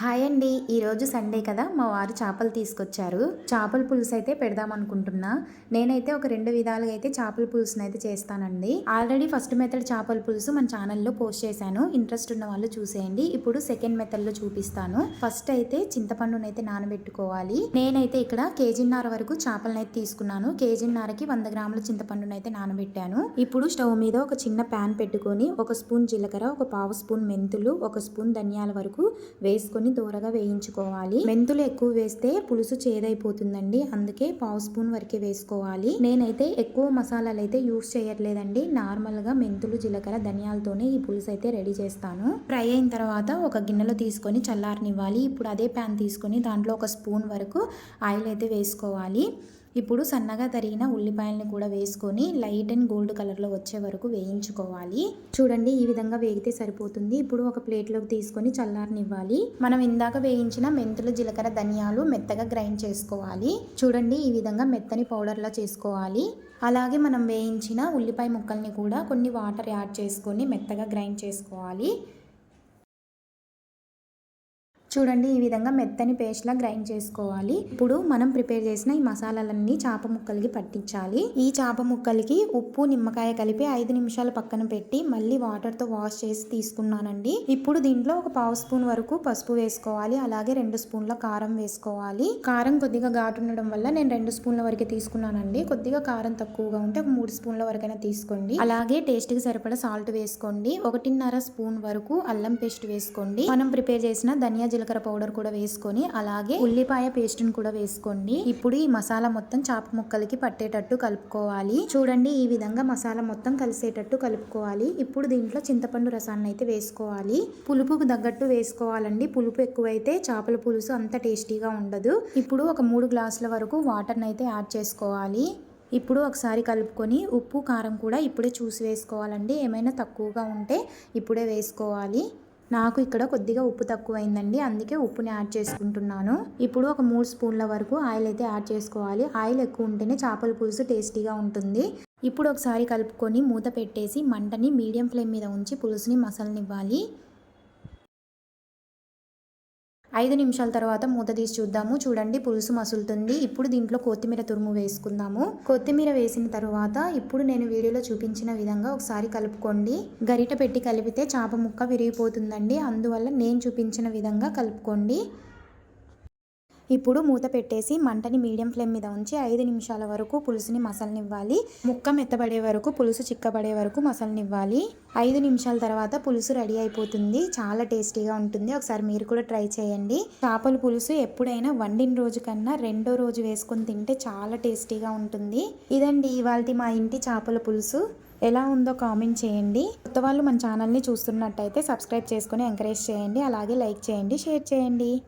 Hi అండి. ఈరోజు Sunday కదా మా వారు చేపలు తీసుకొచ్చారు. చేపల పులుసు అయితే పెడదాం అనుకుంటున్నా. నేనైతే ఒక రెండు విధాలుగా అయితే చేపల పులుసుని అయితే చేస్తానండి. ఆల్రెడీ ఫస్ట్ మెథడ్ చేపల పులుసు మన ఛానల్లో పోస్ట్ చేశాను. ఇంట్రెస్ట్ ఉన్న వాళ్ళు చూసేయండి. ఇప్పుడు సెకండ్ మెథడ్లో చూపిస్తాను. ఫస్ట్ అయితే చింతపండునైతే అయితే నానబెట్టుకోవాలి. నేనైతే ఇక్కడ కేజీన్నర వరకు చేపలను అయితే తీసుకున్నాను. కేజీన్నరకి వంద గ్రాముల చింతపండునైతే అయితే నానబెట్టాను. ఇప్పుడు స్టవ్ మీద ఒక చిన్న ప్యాన్ పెట్టుకొని ఒక స్పూన్ జీలకర్ర ఒక పావు స్పూన్ మెంతులు ఒక స్పూన్ ధనియాల వరకు వేసుకొని వేసుకొని దూరగా వేయించుకోవాలి. మెంతులు ఎక్కువ వేస్తే పులుసు చేదైపోతుందండి. అందుకే పావు స్పూన్ వరకే వేసుకోవాలి. నేనైతే ఎక్కువ మసాలాలు అయితే యూస్ చేయట్లేదండి. నార్మల్గా మెంతులు జీలకర్ర ధనియాలతోనే ఈ పులుసు అయితే రెడీ చేస్తాను. ఫ్రై అయిన తర్వాత ఒక గిన్నెలో తీసుకొని చల్లారనివ్వాలి. ఇప్పుడు అదే ప్యాన్ తీసుకొని దాంట్లో ఒక స్పూన్ వరకు ఆయిల్ అయితే వేసుకోవాలి. ఇప్పుడు సన్నగా తరిగిన ఉల్లిపాయలను కూడా వేసుకొని లైట్ అండ్ గోల్డ్ కలర్లో వచ్చే వరకు వేయించుకోవాలి. చూడండి ఈ విధంగా వేగితే సరిపోతుంది. ఇప్పుడు ఒక ప్లేట్లోకి తీసుకొని చల్లారనివ్వాలి. మనం ఇందాక వేయించిన మెంతులు జీలకర్ర ధనియాలు మెత్తగా గ్రైండ్ చేసుకోవాలి. చూడండి ఈ విధంగా మెత్తని పౌడర్లా చేసుకోవాలి. అలాగే మనం వేయించిన ఉల్లిపాయ ముక్కల్ని కూడా కొన్ని వాటర్ యాడ్ చేసుకొని మెత్తగా గ్రైండ్ చేసుకోవాలి. చూడండి ఈ విధంగా మెత్తని పేస్ట్లా గ్రైండ్ చేసుకోవాలి. ఇప్పుడు మనం ప్రిపేర్ చేసిన ఈ మసాలాలన్నీ చేప ముక్కలకి పట్టించాలి. ఈ చేప ముక్కలకి ఉప్పు నిమ్మకాయ కలిపి ఐదు నిమిషాలు పక్కన పెట్టి మళ్ళీ వాటర్తో వాష్ చేసి తీసుకున్నానండి. ఇప్పుడు దీంట్లో ఒక పావు స్పూన్ వరకు పసుపు వేసుకోవాలి. అలాగే రెండు స్పూన్ల కారం వేసుకోవాలి. కారం కొద్దిగా ఘాటు ఉండడం వల్ల నేను రెండు స్పూన్ల వరకు తీసుకున్నానండి. కొద్దిగా కారం తక్కువగా ఉంటే ఒక మూడు స్పూన్ల వరకైనా తీసుకోండి. అలాగే టేస్ట్కి సరిపడా సాల్ట్ వేసుకోండి. ఒకటిన్నర స్పూన్ వరకు అల్లం పేస్ట్ వేసుకోండి. మనం ప్రిపేర్ చేసిన ధనియా జీలకర్ర పౌడర్ కూడా వేసుకొని అలాగే ఉల్లిపాయ పేస్ట్ని కూడా వేసుకోండి. ఇప్పుడు ఈ మసాలా మొత్తం చాప ముక్కలకి పట్టేటట్టు కలుపుకోవాలి. చూడండి ఈ విధంగా మసాలా మొత్తం కలిసేటట్టు కలుపుకోవాలి. ఇప్పుడు దీంట్లో చింతపండు రసాన్ని అయితే వేసుకోవాలి. పులుపుకు తగ్గట్టు వేసుకోవాలండి. పులుపు ఎక్కువైతే చేపల పులుసు అంత టేస్టీగా ఉండదు. ఇప్పుడు ఒక మూడు గ్లాసుల వరకు వాటర్ని అయితే యాడ్ చేసుకోవాలి. ఇప్పుడు ఒకసారి కలుపుకొని ఉప్పు కారం కూడా ఇప్పుడే చూసి వేసుకోవాలండి. ఏమైనా తక్కువగా ఉంటే ఇప్పుడే వేసుకోవాలి. నాకు ఇక్కడ కొద్దిగా ఉప్పు తక్కువైందండి అందుకే ఉప్పుని యాడ్ చేసుకుంటున్నాను. ఇప్పుడు ఒక మూడు స్పూన్ల వరకు ఆయిల్ అయితే యాడ్ చేసుకోవాలి. ఆయిల్ ఎక్కువ ఉంటేనే చేపల పులుసు టేస్టీగా ఉంటుంది. ఇప్పుడు ఒకసారి కలుపుకొని మూత పెట్టేసి మంటని మీడియం ఫ్లేమ్ మీద ఉంచి పులుసుని మసలనివ్వాలి. ఐదు నిమిషాల తర్వాత మూత తీసి చూద్దాము. చూడండి పులుసు మసులుతుంది. ఇప్పుడు దీంట్లో కొత్తిమీర తురుము వేసుకుందాము. కొత్తిమీర వేసిన తర్వాత ఇప్పుడు నేను వీడియోలో చూపించిన విధంగా ఒకసారి కలుపుకోండి. గరిట పెట్టి కలిపితే చేప ముక్క విరిగిపోతుందండి. అందువల్ల నేను చూపించిన విధంగా కలుపుకోండి. ఇప్పుడు మూత పెట్టేసి మంటని మీడియం ఫ్లేమ్ మీద ఉంచి ఐదు నిమిషాల వరకు పులుసుని మసలనివ్వాలి. ముక్క మెత్తబడే వరకు పులుసు చిక్కబడే వరకు మసలనివ్వాలి. ఐదు నిమిషాల తర్వాత పులుసు రెడీ అయిపోతుంది. చాలా టేస్టీగా ఉంటుంది. ఒకసారి మీరు కూడా ట్రై చేయండి. చేపల పులుసు ఎప్పుడైనా వండిన రోజు కన్నా రెండో రోజు వేసుకొని తింటే చాలా టేస్టీగా ఉంటుంది. ఇదండి ఇవాళ మా ఇంటి చేపల పులుసు. ఎలా ఉందో కామెంట్ చేయండి. కొత్త వాళ్ళు మన ఛానల్ని చూస్తున్నట్టయితే సబ్స్క్రైబ్ చేసుకొని ఎంకరేజ్ చేయండి. అలాగే లైక్ చేయండి షేర్ చేయండి.